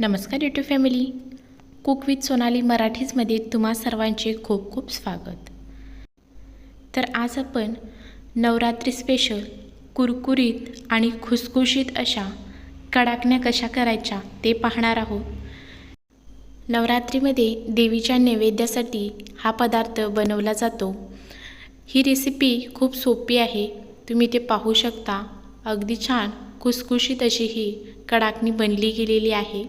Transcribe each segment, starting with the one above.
नमस्कार YouTube family cook with Sonali मराठीजमध्ये तुम्हा सर्वांचे खूप खूप स्वागत. तर आज आपण नवरात्री स्पेशल कुरकुरीत आणि खुसखुशीत अशा कडाकण्या कशा करायच्या ते पाहणार आहोत. नवरात्रीमध्ये देवीच्या नैवेद्यासाठी हा पदार्थ बनवला जातो. ही रेसिपी खूप सोपी आहे. तुम्ही ते पाहू शकता. अगदी छान खुसखुशीत अशी ही कडाकणी बनली गेलेली आहे.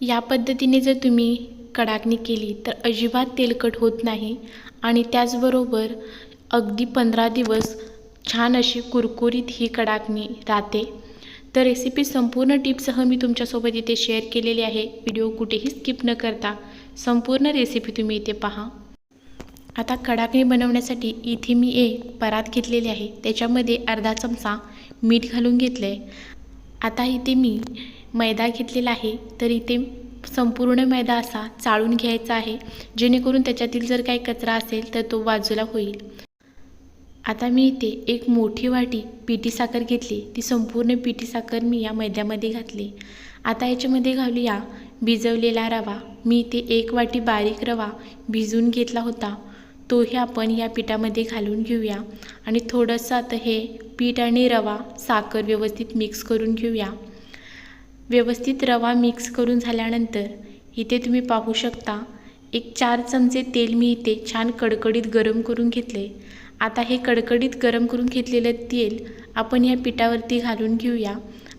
या पद्धतीने जर तुम्ही कडाकणी केली तर अजिबात तेलकट होत नाही आणि त्याचबरोबर अगदी पंधरा दिवस छान अशी कुरकुरीत ही कडाकणी राहते. तर रेसिपी संपूर्ण टिपसह मी तुमच्यासोबत इथे शेअर केलेली आहे. व्हिडिओ कुठेही स्किप न करता संपूर्ण रेसिपी तुम्ही इथे पहा. आता कडाकणी बनवण्यासाठी इथे मी एक परात घेतलेली आहे. त्याच्यामध्ये अर्धा चमचा मीठ घालून घेतलं आहे आता इथे मी मैदा घेतलेला आहे तर इथे संपूर्ण मैदा असा चाळून घ्यायचा आहे. जेणेकरून त्याच्यातील जर काही कचरा असेल तर तो बाजूला होईल. आता मी इथे एक मोठी वाटी पिठी साखर घेतली. ती संपूर्ण पिठी साखर मी या मैद्यामध्ये घातली. आता याच्यामध्ये घालूया भिजवलेला रवा. मी इथे एक वाटी बारीक रवा भिजून घेतला होता. तोही आपण या पिठामध्ये घालून घेऊया. आणि थोडंसं आता हे पीठ आणि रवा साखर व्यवस्थित मिक्स करून घेऊया. व्यवस्थित रवा मिक्स करून झाल्यानंतर इथे तुम्ही पाहू शकता एक चार चमचे तेल मी इथे छान कडकडीत गरम करून घेतले. आता हे कडकडीत गरम करून घेतलेलं तेल आपण या पिठावरती घालून घेऊया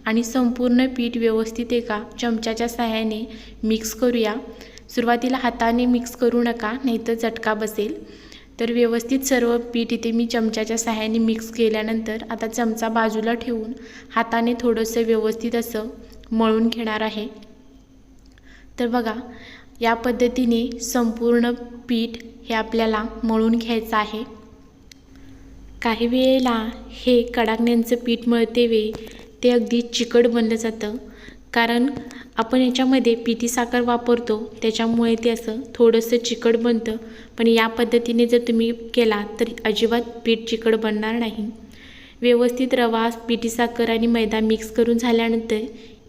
आणि संपूर्ण पीठ व्यवस्थित एका चमच्याच्या सहाय्याने मिक्स करूया. सुरुवातीला हाताने मिक्स करू नका नाहीतर चटका बसेल. तर व्यवस्थित सर्व पीठ इथे मी चमच्याच्या सहाय्याने मिक्स केल्यानंतर आता चमचा बाजूला ठेवून हाताने थोडंसं व्यवस्थित असं मळून घेणार आहे. तर बघा या पद्धतीने संपूर्ण पीठ हे आपल्याला मळून घ्यायचं आहे. काही वेळेला हे कडाकण्यांचं पीठ मळते वेळी ते अगदी चिकट बनलं जातं. कारण आपण याच्यामध्ये पिठी साखर वापरतो त्याच्यामुळे ते असं थोडंसं चिकट बनतं. पण या पद्धतीने जर तुम्ही केला तर अजिबात पीठ चिकट बनणार नाही. व्यवस्थित रवा पिठी साखर आणि मैदा मिक्स करून झाल्यानंतर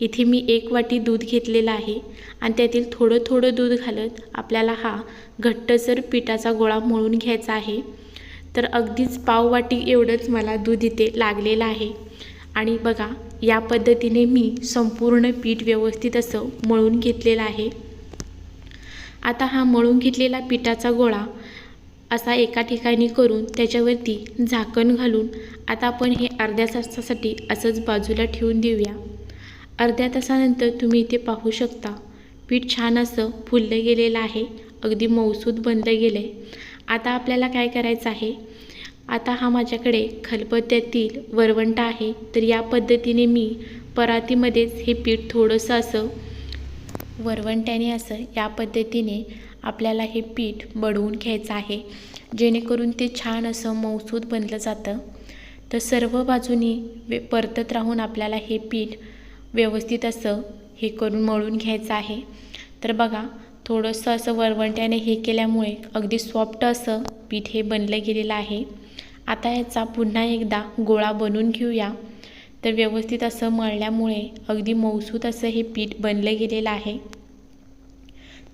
इथे मी एक वाटी दूध घेतलेलं आहे आणि त्यातील थोडं थोडं दूध घालत आपल्याला हा घट्टसर पिठाचा गोळा मळून घ्यायचा आहे तर अगदीच पाव वाटी एवढंच मला दूध इथे लागलेलं आहे. आणि बघा या पद्धतीने मी संपूर्ण पीठ व्यवस्थित असं मळून घेतलेलं आहे. आता हा मळून घेतलेला पिठाचा गोळा असा एका ठिकाणी करून त्याच्यावरती झाकण घालून आता आपण हे अर्ध्या तासासाठी असंच बाजूला ठेवून देऊया. अर्ध्या तासानंतर तुम्ही इथे पाहू शकता. पीठ छान असं फुललं गेलेलं आहे. अगदी मऊसूद बनलं गेलं आहे आता आपल्याला काय करायचं आहे? आता हा माझ्याकडे खलबत्त्यातील वरवंटा आहे. तर या पद्धतीने मी परातीमध्येच हे पीठ थोडंसं असं वरवंट्याने असं या पद्धतीने आपल्याला हे पीठ बडवून घ्यायचं आहे. जेणेकरून ते छान असं मऊसूद बनलं जातं. तर सर्व बाजूनी वे परतत राहून आपल्याला हे पीठ व्यवस्थित असं हे करून मळून घ्यायचं आहे. तर बघा थोडंसं असं वरवंट्याने हे केल्यामुळे अगदी सॉफ्ट असं पीठ हे बनलं गेलेलं आहे. आता याचा पुन्हा एकदा गोळा बनवून घेऊया. तर व्यवस्थित असं मळल्यामुळे अगदी मऊसूत असं हे पीठ बनलं गेलेलं आहे.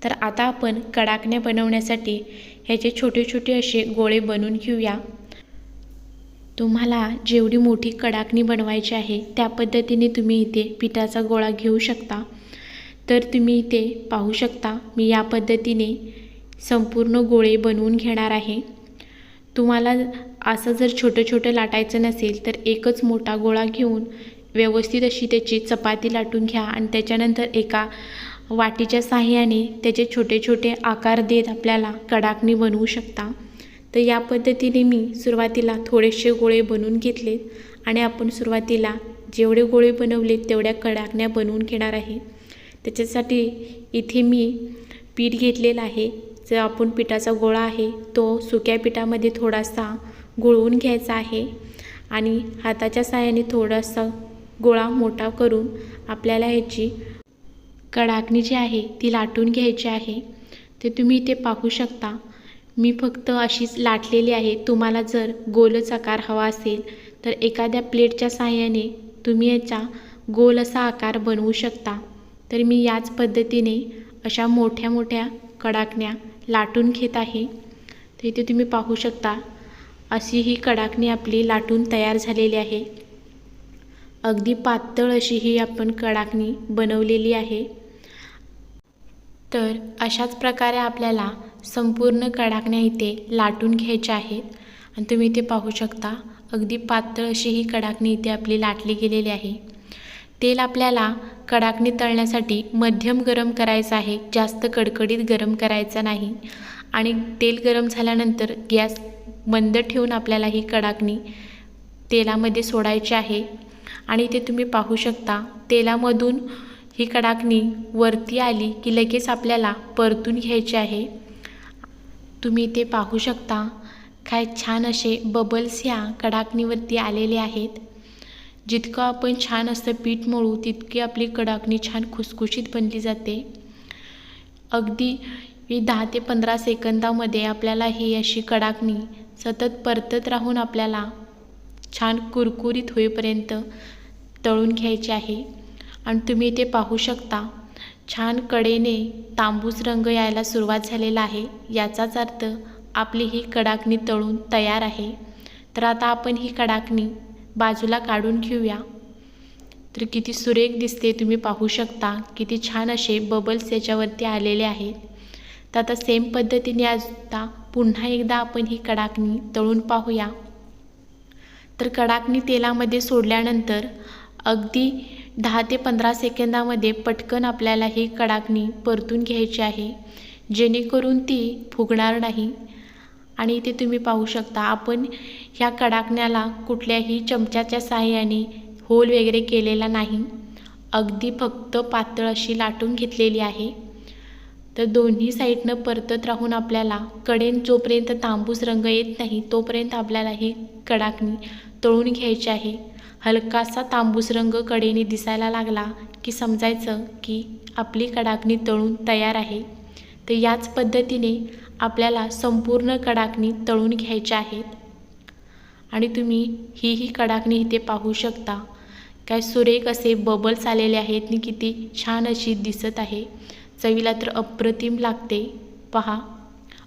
तर आता आपण कडाकण्या बनवण्यासाठी ह्याचे छोटे छोटे असे गोळे बनवून घेऊया. तुम्हाला जेवढी मोठी कडाकणी बनवायची आहे त्या पद्धतीने तुम्ही इथे पिठाचा गोळा घेऊ शकता. तर तुम्ही इथे पाहू शकता मी या पद्धतीने संपूर्ण गोळे बनवून घेणार आहे. तुम्हाला असं जर छोटं छोटं लाटायचं नसेल तर एकच मोठा गोळा घेऊन व्यवस्थित अशी त्याची चपाती लाटून घ्या आणि त्याच्यानंतर एका वाटीच्या साह्याने त्याचे छोटे छोटे आकार देत आपल्याला कडाकणी बनवू शकता. तर या पद्धतीने मी सुरुवातीला थोडेसे गोळे बनवून घेतले आणि आपण सुरुवातीला जेवढे गोळे बनवले तेवढ्या कडाकण्या बनवून घेणार आहे. त्याच्यासाठी इथे मी पीठ घेतलेलं आहे. जो आपण पिठाचा गोळा आहे तो सुक्या पिठामध्ये थोडासा गुळवून घ्यायचा आहे आणि हाताच्या साहाय्याने थोडासा गोळा मोठा करून आपल्याला ह्याची कडाकणी जी आहे ती लाटून घ्यायची आहे. ते तुम्ही इथे पाहू शकता. मी फक्त अशीच लाटलेली आहे. तुम्हाला जर गोलच आकार हवा असेल तर एखाद्या प्लेटच्या साहाय्याने तुम्ही याचा गोल असा आकार बनवू शकता. तर मी याच पद्धतीने अशा मोठ्या मोठ्या कडाकण्या लाटून घेत आहे. तर इथे तुम्ही पाहू शकता अशी ही कडाकणी आपली लाटून तयार झालेली आहे. अगदी पातळ अशी ही आपण कडाकणी बनवलेली आहे. तर अशाच प्रकारे आपल्याला संपूर्ण कडाकण्या इथे लाटून घ्यायच्या आहेत. आणि तुम्ही इथे पाहू शकता अगदी पातळ अशी ही कडाकणी इथे आपली लाटली गेलेली आहे. तेल आपल्याला कडाकणी तळण्यासाठी मध्यम गरम करायचं आहे जास्त कडकडीत गरम करायचं नाही. आणि तेल गरम झाल्यानंतर गॅस मंद ठेवून आपल्याला ही कडाकणी तेलामध्ये सोडायची आहे. आणि इथे तुम्ही पाहू शकता तेलामधून ही कडाकणी वरती आली की लगेच आपल्याला परतून घ्यायची आहे. तुम्ही ते पाहू शकता. काय छान असे बबल्स ह्या कडाकणीवरती आलेले आहेत. जितकं आपण छान असं पीठ मळू तितकी आपली कडाकणी छान खुसखुशीत बनली जाते. अगदी दहा ते पंधरा सेकंदामध्ये आपल्याला ही अशी कडाकणी सतत परतत राहून आपल्याला छान कुरकुरीत होईपर्यंत तळून घ्यायची आहे. आणि तुम्ही ते पाहू शकता. छान कडेने तांबूस रंग यायला सुरुवात झालेला आहे. याचाच अर्थ आपली ही कडाकणी तळून तयार आहे. तर आता आपण ही कडाकणी बाजूला काढून घेऊया. तर किती सुरेख दिसते तुम्ही पाहू शकता. किती छान असे बबल्स याच्यावरती आलेले आहेत. तर आता सेम पद्धतीने आता पुन्हा एकदा आपण ही कडाकणी तळून पाहूया. तर कडाकणी तेलामध्ये सोडल्यानंतर अगदी दहा ते पंधरा सेकंदामध्ये पटकन आपल्याला ही कडाकणी परतून घ्यायची आहे. जेणेकरून ती फुगणार नाही. आणि इथे तुम्ही पाहू शकता आपण ह्या कडाकण्याला कुठल्याही चमच्याच्या साहाय्याने होल वगैरे केलेला नाही. अगदी फक्त पातळ अशी लाटून घेतलेली आहे. तर दोन्ही साईडनं परतत राहून आपल्याला कडेन जोपर्यंत तांबूस रंग येत नाही तोपर्यंत आपल्याला ही कडाकणी तळून घ्यायची आहे. हलकासा तांबूस रंग कडेने दिसायला लागला की समजायचं की आपली कडाकणी तळून तयार आहे. तर याच पद्धतीने आपल्याला संपूर्ण कडाकणी तळून घ्यायच्या आहेत. आणि तुम्ही ही ही कडाकणी इथे पाहू शकता. काय सुरेख असे बबल्स आलेले आहेत आणि किती छान अशी दिसत आहे. चवीला तर अप्रतिम लागते. पहा.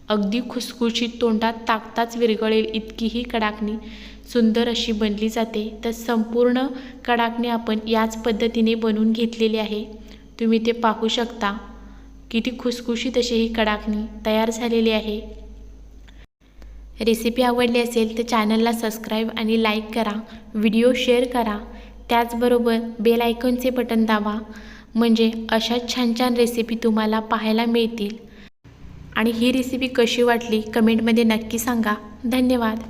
अगदी खुसखुशीत तोंडात टाकताच विरघळेल इतकी ही कडाकणी. सुंदर अशी बनली जाते. तर संपूर्ण कडाकणी आपण याच पद्धतीने बनवून घेतलेली आहे. तुम्ही ते पाहू शकता. किती खुसखुशीत अशी ही कडाकणी तयार झालेली आहे. रेसिपी आवडली असेल तर चॅनलला सबस्क्राईब आणि लाईक करा. व्हिडिओ शेअर करा. त्याचबरोबर बेल आयकॉनचे बटन दाबा. म्हणजे अशाच छान छान रेसिपी तुम्हाला पाहायला मिळतील. आणि ही रेसिपी कशी वाटली कमेंटमध्ये नक्की सांगा. धन्यवाद.